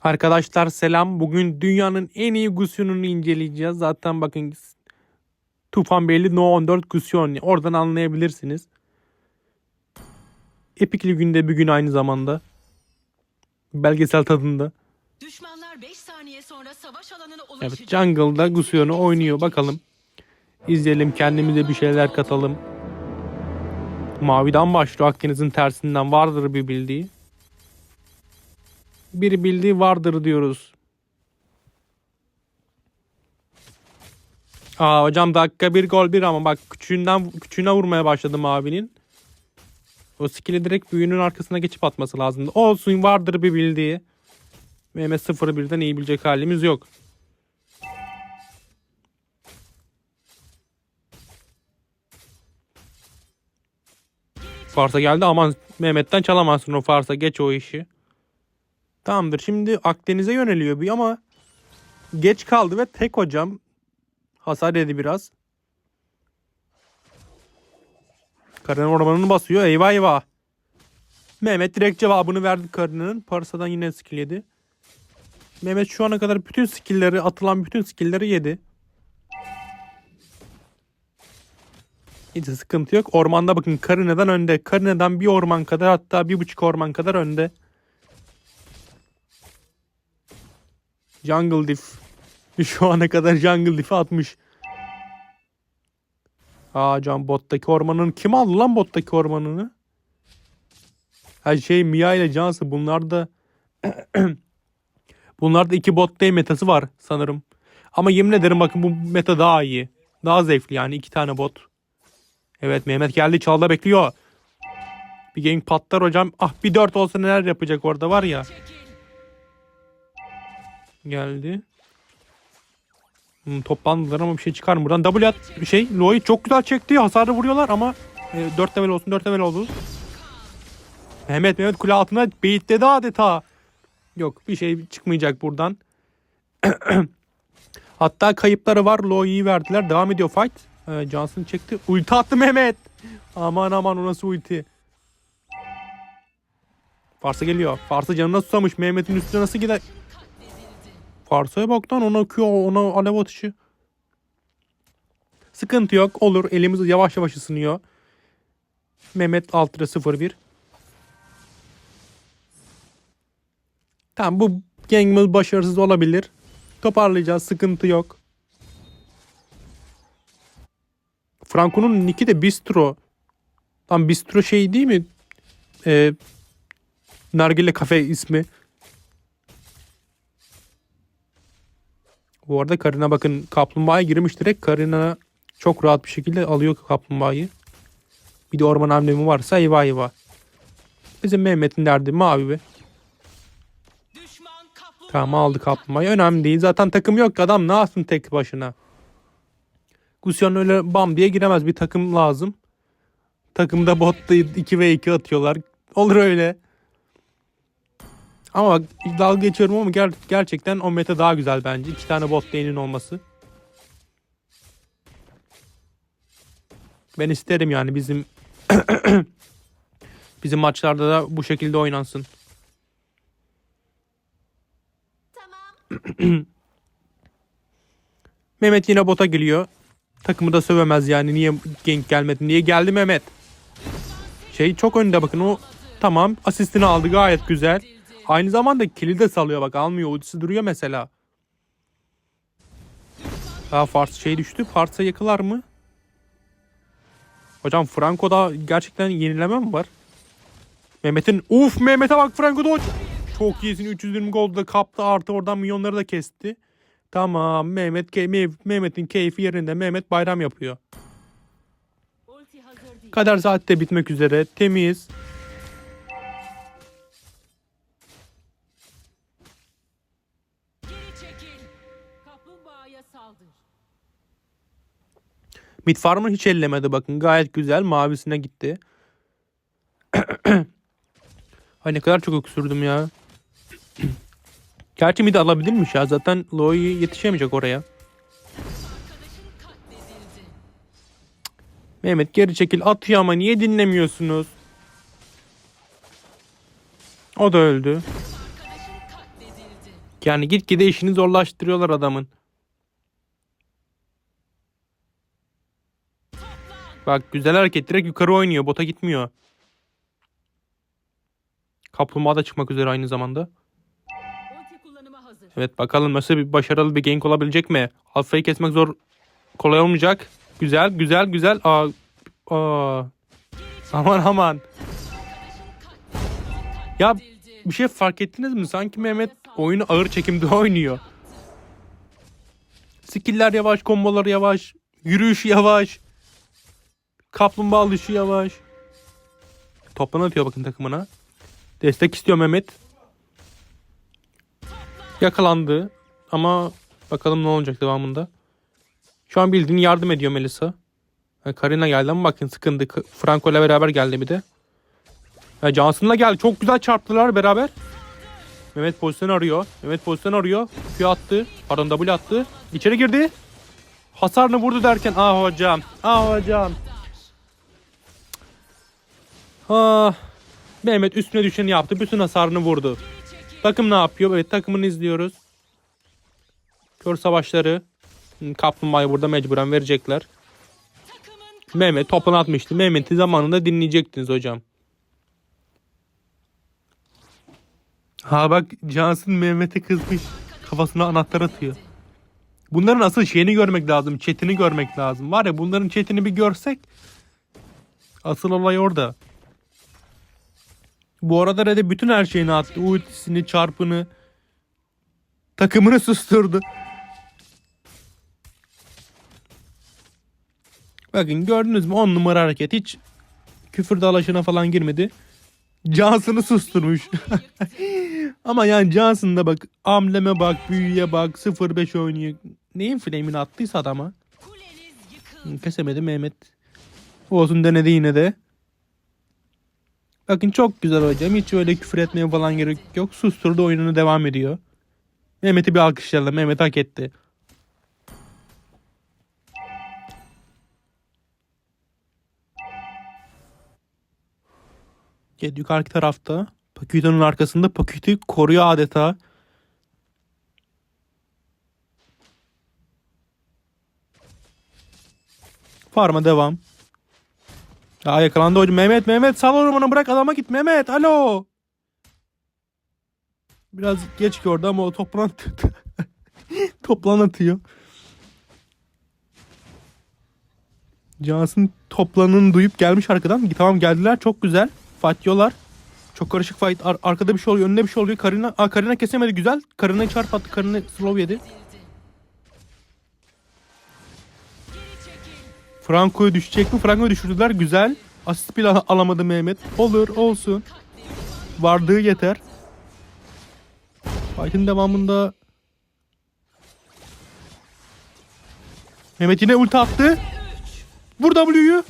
Arkadaşlar selam. Bugün dünyanın en iyi Gusion'unu inceleyeceğiz. Zaten bakın Tufan Beyli No 14 Gusion. Oradan anlayabilirsiniz. Epic Ligi'nde bir gün aynı zamanda. Belgesel tadında. Düşmanlar 5 saniye sonra savaş alanına Evet ulaşacak. Jungle'da Gusion'u oynuyor. Bakalım. İzleyelim kendimize bir şeyler katalım. Maviden başlıyor. Akdeniz'in tersinden vardır bir bildiği. Bir bildiği vardır diyoruz. Aa hocam dakika bir gol bir ama bak küçüğünden küçüğüne vurmaya başladı mavinin. O skill'i direkt büyüğünün arkasına geçip atması lazımdı. Olsun vardır bir bildiği. Mehmet 0-1'den iyi bilecek halimiz yok. Farsa geldi aman Mehmet'ten çalamazsın o Farsa geç o işi. Tamamdır şimdi Akdeniz'e yöneliyor bir ama geç kaldı ve tek hocam hasar yedi biraz. Karın ormanını basıyor eyvah eyvah. Mehmet direkt cevabını verdi karının. Parsa'dan yine skill yedi. Mehmet şu ana kadar bütün skill'leri atılan bütün skill'leri yedi. Hiç sıkıntı yok. Ormanda bakın Karine'den önde. Karine'den bir orman kadar hatta bir buçuk orman kadar önde. Jungle Diff. Şu ana kadar Jungle Diff'i atmış. Aa can bottaki ormanın kim aldı lan bottaki ormanını? Her şey Mia ile Cansı bunlar da Bunlarda iki bot day metası var sanırım. Ama yemin ederim bakın bu meta daha iyi. Daha zevkli yani iki tane bot. Evet Mehmet geldi çalda bekliyor. Bir gank patlar hocam. Ah bir dört olsa neler yapacak orada var ya. Geldi. Hmm, toplandılar ama bir şey çıkar mı buradan? W at bir şey. Lloyd çok güzel çekti. Hasarı vuruyorlar ama e, 4 level olsun 4 level oldu. Mehmet Mehmet kule altına beyitledi adeta. Yok bir şey çıkmayacak buradan. Hatta kayıpları var. Loi'yi verdiler. Devam ediyor fight. Ee, Johnson çekti. Ulti attı Mehmet. Aman aman o nasıl ulti. Farsa geliyor. Farsa canına susamış. Mehmet'in üstüne nasıl gider? Farsa'ya bak lan ona Q ona alev atışı. Sıkıntı yok. Olur. Elimiz yavaş yavaş ısınıyor. Mehmet 6 0-1. Tamam bu gangmill başarısız olabilir. Toparlayacağız. Sıkıntı yok. Franco'nun nicki de Bistro. Tam Bistro şey değil mi? Ee, Nargile kafe ismi. Bu arada Karina bakın kaplumbağaya girmiş direkt. Karina çok rahat bir şekilde alıyor kaplumbağayı. Bir de orman hamlemi varsa eyvah eyvah. Bizim Mehmet'in derdi mavi be. Tamam aldı kaplumbağayı. Önemli değil. Zaten takım yok ki adam ne yapsın tek başına. Gusion öyle bam diye giremez. Bir takım lazım. Takımda botta 2 ve 2 atıyorlar. Olur öyle. Ama bak dalga geçiyorum ama ger- gerçekten o meta daha güzel bence. İki tane bot lane'in olması. Ben isterim yani bizim bizim maçlarda da bu şekilde oynansın. Mehmet yine bota geliyor. Takımı da sövemez yani. Niye gank gelmedi? Niye geldi Mehmet? Şey çok önde bakın o tamam asistini aldı gayet güzel. Aynı zamanda kili de salıyor bak almıyor ultisi duruyor mesela. Ha Fars şey düştü. Fars'a yakılar mı? Hocam Franco'da gerçekten yenileme mi var? Mehmet'in uf Mehmet'e bak Franco Dodge. Çok iyisin 320 goldu da kaptı artı oradan milyonları da kesti. Tamam Mehmet Mehmet'in keyfi yerinde. Mehmet bayram yapıyor. Kader saat de bitmek üzere. Temiz. Mid farm'ı hiç ellemedi bakın. Gayet güzel. Mavisine gitti. Ay ne kadar çok öksürdüm ya. Gerçi mid alabilirmiş ya. Zaten Loi yetişemeyecek oraya. Mehmet geri çekil atıyor ama niye dinlemiyorsunuz? O da öldü. Yani gitgide işini zorlaştırıyorlar adamın. Bak güzel hareket direkt yukarı oynuyor. Bota gitmiyor. Kaplumbağa da çıkmak üzere aynı zamanda. Evet bakalım nasıl bir başarılı bir gank olabilecek mi? Alfa'yı kesmek zor kolay olmayacak. Güzel güzel güzel. Aa, aa. Aman aman. Ya bir şey fark ettiniz mi? Sanki Mehmet oyunu ağır çekimde oynuyor. Skill'ler yavaş, kombolar yavaş, yürüyüş yavaş. Kaplumbağa alışı yavaş. Toplan atıyor bakın takımına. Destek istiyor Mehmet. Yakalandı. Ama bakalım ne olacak devamında. Şu an bildiğin yardım ediyor Melisa. Karina geldi ama bakın sıkıntı. Franco ile beraber geldi bir de. Ha, Johnson'la geldi. Çok güzel çarptılar beraber. Mehmet pozisyon arıyor. Mehmet pozisyon arıyor. Q attı. Pardon W attı. İçeri girdi. Hasarını vurdu derken ah hocam. Ah hocam. Ah. Mehmet üstüne düşeni yaptı. Bütün hasarını vurdu. Takım ne yapıyor? Evet takımını izliyoruz. Kör savaşları. Kaplumbağayı burada mecburen verecekler. Mehmet topunu atmıştı. Mehmet'i zamanında dinleyecektiniz hocam. Ha bak Johnson Mehmet'e kızmış. Kafasına anahtar atıyor. Bunların asıl şeyini görmek lazım. Chatini görmek lazım. Var ya bunların chatini bir görsek. Asıl olay orada. Bu arada Red'e bütün her şeyini attı. Ultisini, çarpını. Takımını susturdu. Bakın gördünüz mü 10 numara hareket. Hiç küfür dalaşına falan girmedi. Johnson'ı susturmuş. Ama yani Johnson'da bak ambleme bak, büyüye bak, 0-5 oynuyor. Neyin flame'ini attıysa adama. Kesemedi Mehmet. Olsun denedi yine de. Bakın çok güzel hocam. Hiç öyle küfür etmeye falan gerek yok. Susturdu oyununu devam ediyor. Mehmet'i bir alkışlayalım. Mehmet hak etti. Gel yukarıki tarafta. Pakito'nun arkasında Pakito'yu koruyor adeta. Farma devam. Ya yakalandı hocam. Mehmet Mehmet sal ormanı bırak adama git Mehmet alo. Biraz geç gördü ama o toplan toplan atıyor. Johnson toplanını duyup gelmiş arkadan. Tamam geldiler çok güzel. Fight yiyorlar. Çok karışık fight. Ar- arkada bir şey oluyor. Önünde bir şey oluyor. Karina, Aa, Karina kesemedi güzel. Karina'yı çarp attı. Karina slow yedi. Franco'yu düşecek mi? Franco'yu düşürdüler. Güzel. Asist bile al- alamadı Mehmet. Olur olsun. Vardığı yeter. Fight'in devamında Mehmet yine ulti attı. Vur W'yu.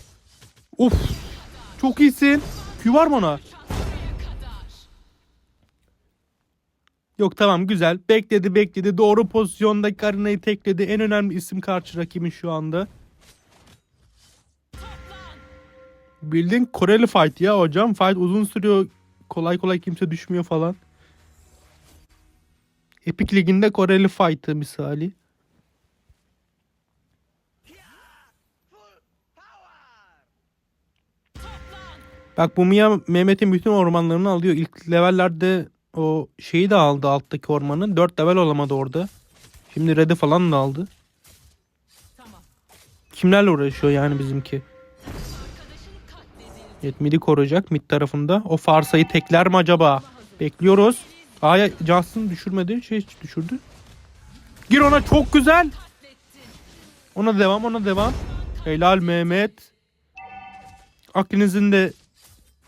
Of. Çok iyisin. Q var mı ona? Yok tamam güzel. Bekledi bekledi. Doğru pozisyonda Karina'yı tekledi. En önemli isim karşı rakibin şu anda. Bildiğin Koreli fight ya hocam. Fight uzun sürüyor. Kolay kolay kimse düşmüyor falan. Epic Ligi'nde Koreli fight'ı misali. Bak bu Mia Mehmet'in bütün ormanlarını alıyor. İlk levellerde o şeyi de aldı alttaki ormanı. 4 level olamadı orada. Şimdi Red'i falan da aldı. Kimlerle uğraşıyor yani bizimki? Evet midi koruyacak mid tarafında. O Farsa'yı tekler mi acaba? Bekliyoruz. A'ya Johnson düşürmedi. Şey düşürdü. Gir ona çok güzel. Ona devam ona devam. Helal Mehmet. Akdeniz'in de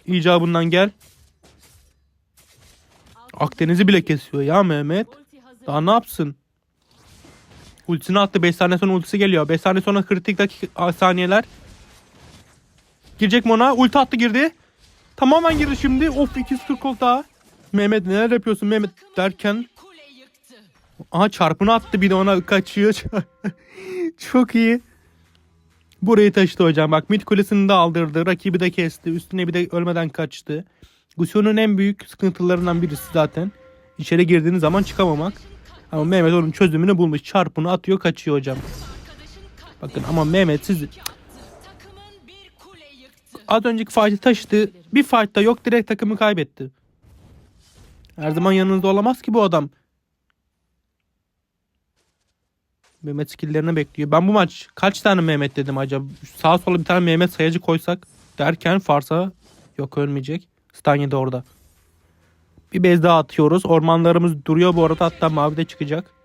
icabından gel. Akdeniz'i bile kesiyor ya Mehmet. Daha ne yapsın? Ultisini attı. 5 saniye sonra ultisi geliyor. 5 saniye sonra kritik dakika saniyeler. Girecek mi ona? Ulti attı girdi. Tamamen girdi şimdi. Of 240 ol daha. Mehmet neler yapıyorsun Mehmet derken. Aha çarpını attı bir de ona kaçıyor. Çok iyi. Burayı taşıdı hocam. Bak mid kulesini de aldırdı. Rakibi de kesti. Üstüne bir de ölmeden kaçtı. Gusion'un en büyük sıkıntılarından birisi zaten. İçeri girdiğiniz zaman çıkamamak. Ama Mehmet onun çözümünü bulmuş. Çarpını atıyor kaçıyor hocam. Bakın ama Mehmet siz az önceki fight'ı taşıdı. Bir fight'ta yok direkt takımı kaybetti. Her zaman yanınızda olamaz ki bu adam. Mehmet skill'lerini bekliyor. Ben bu maç kaç tane Mehmet dedim acaba? Sağa sola bir tane Mehmet sayacı koysak derken Farsa yok ölmeyecek. Stanya da orada. Bir bez daha atıyoruz. Ormanlarımız duruyor bu arada hatta mavi de çıkacak.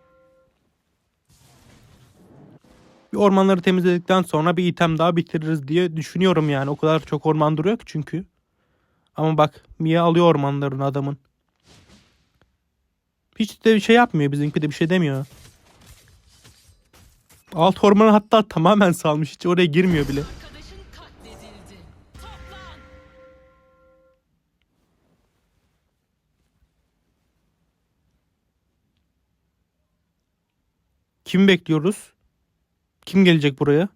Bir ormanları temizledikten sonra bir item daha bitiririz diye düşünüyorum yani. O kadar çok orman duruyor ki çünkü. Ama bak Mia alıyor ormanlarını adamın. Hiç de bir şey yapmıyor. Bizimki de bir şey demiyor. Alt ormanı hatta tamamen salmış. Hiç oraya girmiyor bile. Kim bekliyoruz? Kim gelecek buraya?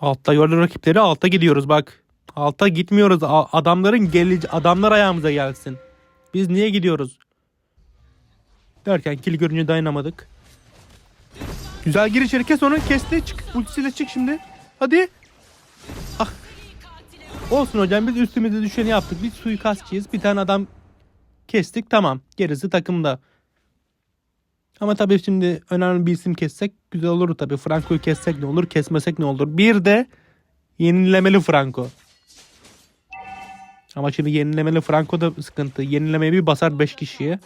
Altta yolda rakipleri alta gidiyoruz bak. Alta gitmiyoruz. Adamların gelici adamlar ayağımıza gelsin. Biz niye gidiyoruz? Derken kill görünce dayanamadık. Güzel gir içeri kes onu kesti çık ultisiyle çık şimdi. Hadi. Ah. Olsun hocam biz üstümüze düşeni yaptık. Biz suikastçıyız. Bir tane adam kestik tamam. Gerisi takımda. Ama tabii şimdi önemli bir isim kessek güzel olur tabii. Franco'yu kessek ne olur, kesmesek ne olur. Bir de yenilemeli Franco. Ama şimdi yenilemeli Franco da sıkıntı. Yenilemeye bir basar 5 kişiye.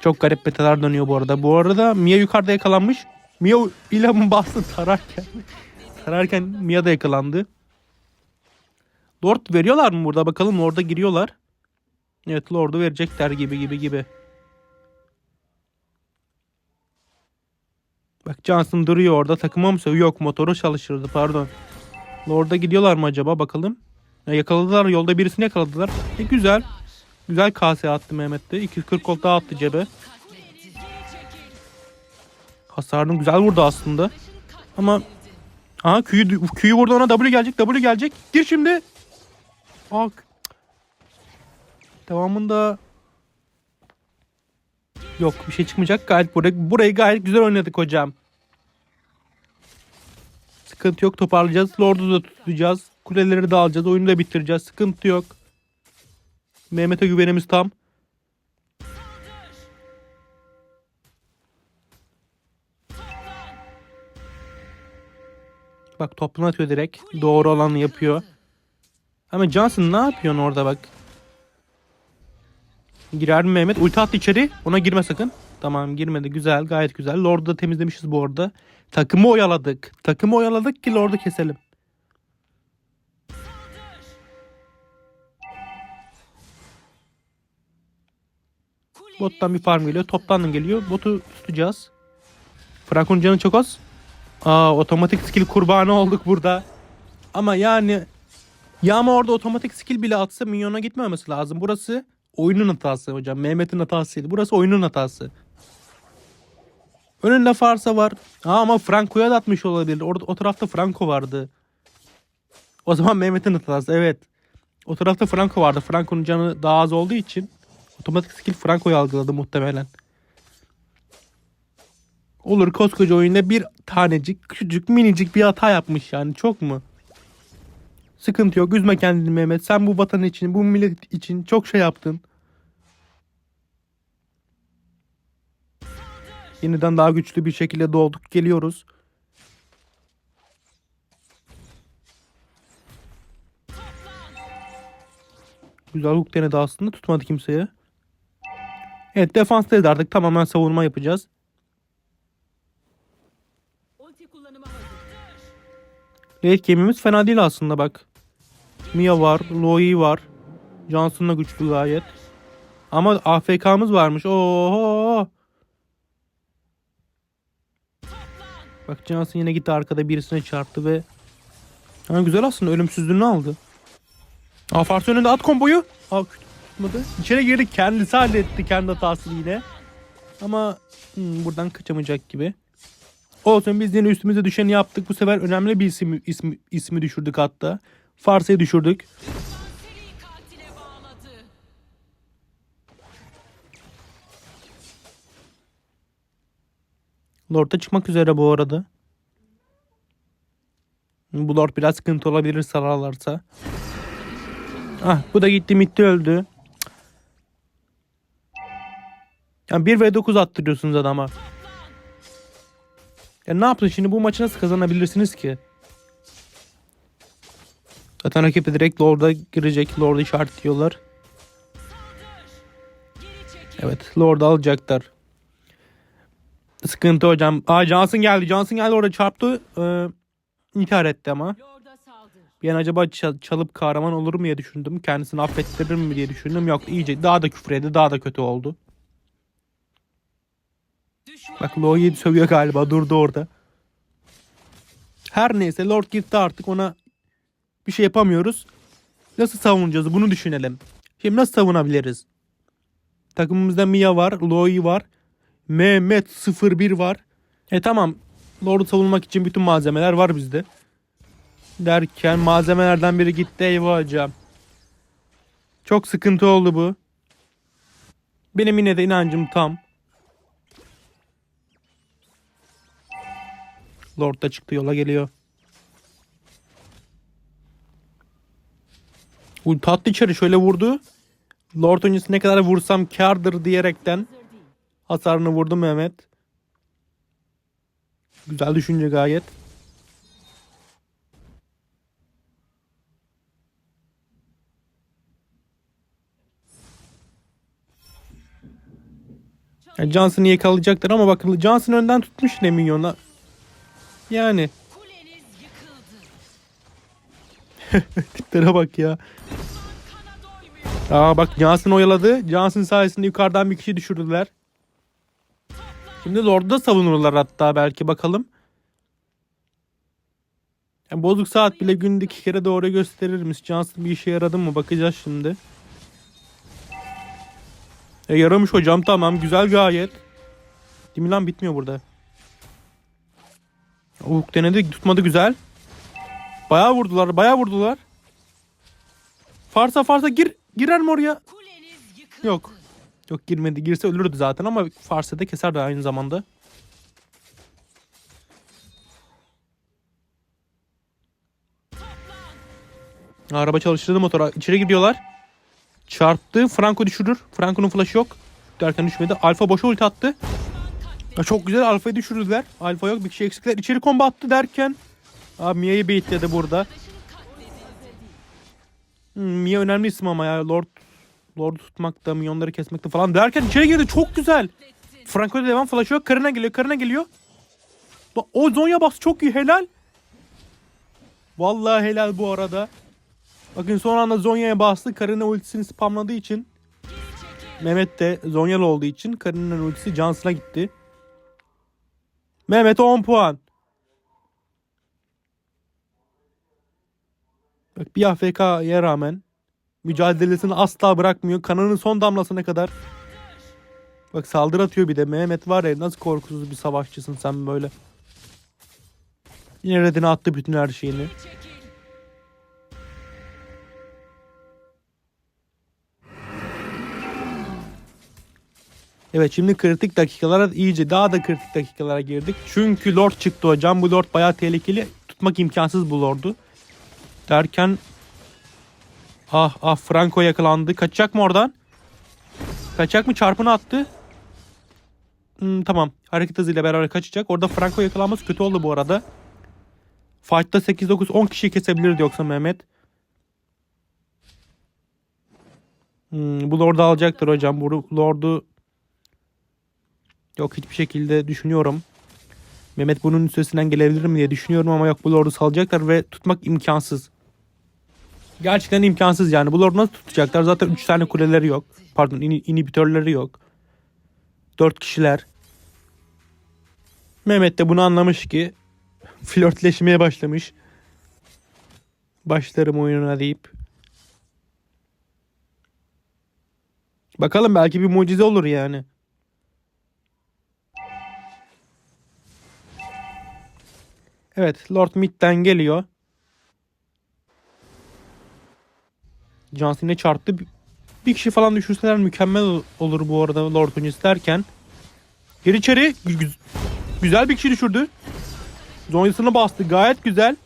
Çok garip betalar dönüyor bu arada. Bu arada Mia yukarıda yakalanmış. Mia ilamı bastı tararken. tararken Mia da yakalandı. Lord veriyorlar mı burada? Bakalım Lord'a giriyorlar. Evet Lord'u verecekler gibi gibi gibi. Bak Johnson duruyor orada. Takıma mı söylüyor? Yok motoru çalıştırdı pardon. Lord'a gidiyorlar mı acaba bakalım. Ya yakaladılar yolda birisini yakaladılar. E güzel. Güzel kase attı Mehmet de. 240 gold daha attı cebe. Hasarını güzel vurdu aslında. Ama Aha Q'yu, Q'yu vurdu ona W gelecek W gelecek. Gir şimdi. Aa, Devamında Yok bir şey çıkmayacak. Gayet burayı, burayı gayet güzel oynadık hocam. Sıkıntı yok toparlayacağız. Lord'u da tutacağız. Kuleleri de alacağız. Oyunu da bitireceğiz. Sıkıntı yok. Mehmet'e güvenimiz tam. Bak topunu atıyor direkt. Doğru olanı yapıyor. Ama Johnson ne yapıyorsun orada bak. Girer mi Mehmet? Ulti attı içeri. Ona girme sakın. Tamam girmedi. Güzel. Gayet güzel. Lord'u da temizlemişiz bu arada. Takımı oyaladık. Takımı oyaladık ki Lord'u keselim. Bottan bir farm geliyor. Toptan geliyor. Botu tutacağız. Franco'nun canı çok az. Aa otomatik skill kurbanı olduk burada. Ama yani ya ama orada otomatik skill bile atsa minyona gitmemesi lazım. Burası oyunun hatası hocam. Mehmet'in hatasıydı. Burası oyunun hatası. Önünde Farsa var. Aa, ama Franco'ya da atmış olabilir. Orada o tarafta Franco vardı. O zaman Mehmet'in hatası evet. O tarafta Franco vardı. Franco'nun canı daha az olduğu için otomatik skill Franco'yu algıladı muhtemelen. Olur koskoca oyunda bir tanecik küçücük minicik bir hata yapmış yani çok mu? Sıkıntı yok üzme kendini Mehmet. Sen bu vatan için bu millet için çok şey yaptın. Yeniden daha güçlü bir şekilde doğduk geliyoruz. Güzel hook denedi aslında tutmadı kimseye. Evet defanstayız artık tamamen savunma yapacağız. Late game'imiz fena değil aslında bak. Mia var, Loi var. Johnson da güçlü gayet. Ama AFK'mız varmış. Oho. Bak Johnson yine gitti arkada birisine çarptı ve ha, güzel aslında ölümsüzlüğünü aldı. Aa Farsi önünde at komboyu. Aa tutmadı. İçeri girdi kendisi halletti kendi hatasını yine. Ama hmm, buradan kaçamayacak gibi. Olsun biz yine üstümüze düşeni yaptık. Bu sefer önemli bir isim, ismi, ismi düşürdük hatta. Farsayı düşürdük. Lord çıkmak üzere bu arada. Bu Lord biraz sıkıntı olabilir sararlarsa. Ah bu da gitti mitti öldü. Yani 1 ve 9 attırıyorsunuz adama. Ya ne yaptın şimdi bu maçı nasıl kazanabilirsiniz ki? Zaten rakip de direkt Lord'a girecek. Lord'u işaretliyorlar. Evet Lord'u alacaklar. Sıkıntı hocam. Aa Johnson geldi. Johnson geldi orada çarptı. Ee, intihar etti ama. Bir an acaba çal- çalıp kahraman olur mu diye düşündüm. Kendisini affettirir mi diye düşündüm. Yok iyice daha da küfredi. Daha da kötü oldu. Bak Lo'yu sövüyor galiba. Durdu orada. Her neyse Lord gitti artık ona bir şey yapamıyoruz. Nasıl savunacağız bunu düşünelim. Şimdi nasıl savunabiliriz? Takımımızda Mia var, Loi var. Mehmet 01 var. E tamam. Lord'u savunmak için bütün malzemeler var bizde. Derken malzemelerden biri gitti eyvah hocam. Çok sıkıntı oldu bu. Benim yine de inancım tam. Lord da çıktı yola geliyor. Bu tatlı içeri şöyle vurdu. Lord öncesi ne kadar vursam kardır diyerekten hasarını vurdu Mehmet. Güzel düşünce gayet. Yani Johnson'ı yakalayacaklar ama bakın Johnson önden tutmuş ne minyona. Yani tiplere bak ya. Aa bak Johnson oyaladı. Johnson sayesinde yukarıdan bir kişi düşürdüler. Şimdi Lord'u savunurlar hatta belki bakalım. Yani bozuk saat bile günde iki kere doğru gösterir mi? Johnson bir işe yaradı mı? Bakacağız şimdi. E yaramış hocam tamam güzel gayet. Değil mi lan bitmiyor burada. Ufuk denedi tutmadı güzel. Bayağı vurdular bayağı vurdular. Farsa farsa gir. Girer mi oraya? Yok. Yok girmedi. Girse ölürdü zaten ama Farsa da keser de aynı zamanda. Araba çalıştırdı motora. İçeri gidiyorlar. Çarptı. Franco düşürür. Franco'nun flash'ı yok. Derken düşmedi. Alfa boşa ulti attı. Ya çok güzel Alfa'yı düşürdüler. Alfa yok bir kişi eksikler. İçeri combo attı derken. Abi Mia'yı baitledi burada. Hmm, Mia önemli isim ama ya. Lord Lord'u tutmakta, minyonları kesmekte falan derken içeri girdi. Çok güzel. Franco'da devam flash yok. Karına geliyor, karına geliyor. O Zonya bas çok iyi helal. Vallahi helal bu arada. Bakın son anda Zonya'ya bastı. Karina ultisini spamladığı için. Mehmet de Zonyalı olduğu için Karina'nın ultisi Johnson'a gitti. Mehmet 10 puan. Bak bir AFK'ya rağmen mücadelesini asla bırakmıyor. Kanının son damlasına kadar. Bak saldırı atıyor bir de. Mehmet var ya nasıl korkusuz bir savaşçısın sen böyle. Yine redine attı bütün her şeyini. Evet şimdi kritik dakikalara iyice daha da kritik dakikalara girdik. Çünkü Lord çıktı hocam. Bu Lord bayağı tehlikeli. Tutmak imkansız bu Lord'u. Derken ah ah Franco yakalandı. Kaçacak mı oradan? Kaçacak mı? Çarpını attı. Hmm, tamam. Hareket hızıyla beraber kaçacak. Orada Franco yakalanması kötü oldu bu arada. Fight'ta 8-9-10 kişiyi kesebilirdi yoksa Mehmet. Hmm, bu Lord'u alacaktır hocam. Bu Lord'u Yok hiçbir şekilde düşünüyorum. Mehmet bunun üstesinden gelebilir mi diye düşünüyorum ama yok bu Lord'u salacaklar ve tutmak imkansız. Gerçekten imkansız yani. Bu Lord'u nasıl tutacaklar? Zaten 3 tane kuleleri yok. Pardon ini- inhibitörleri yok. 4 kişiler. Mehmet de bunu anlamış ki flörtleşmeye başlamış. Başlarım oyununa deyip. Bakalım belki bir mucize olur yani. Evet Lord Mid'den geliyor. Johnson'e çarptı. Bir kişi falan düşürseler mükemmel ol- olur bu arada Lord öncesi derken. Gir içeri. Gü- gü- Güzel bir kişi düşürdü. Zonyasını bastı. Gayet güzel.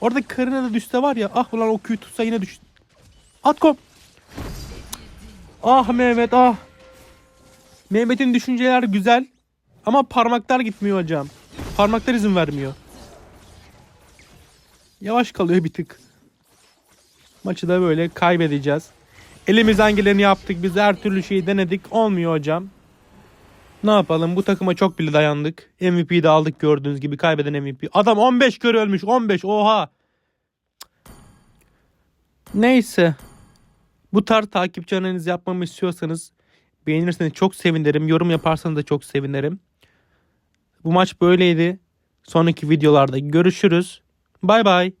Orada karına da düşse var ya. Ah ulan o Q'yu tutsa yine düş. Atkom. Ah Mehmet ah. Mehmet'in düşünceler güzel. Ama parmaklar gitmiyor hocam. Parmaklar izin vermiyor. Yavaş kalıyor bir tık. Maçı da böyle kaybedeceğiz. Elimizden geleni yaptık. Biz her türlü şeyi denedik. Olmuyor hocam. Ne yapalım? Bu takıma çok bile dayandık. MVP'yi de aldık gördüğünüz gibi. Kaybeden MVP. Adam 15 kere ölmüş. 15. Oha. Neyse. Bu tarz takipçi analiz yapmamı istiyorsanız beğenirseniz çok sevinirim. Yorum yaparsanız da çok sevinirim. Bu maç böyleydi. Sonraki videolarda görüşürüz. Bay bay.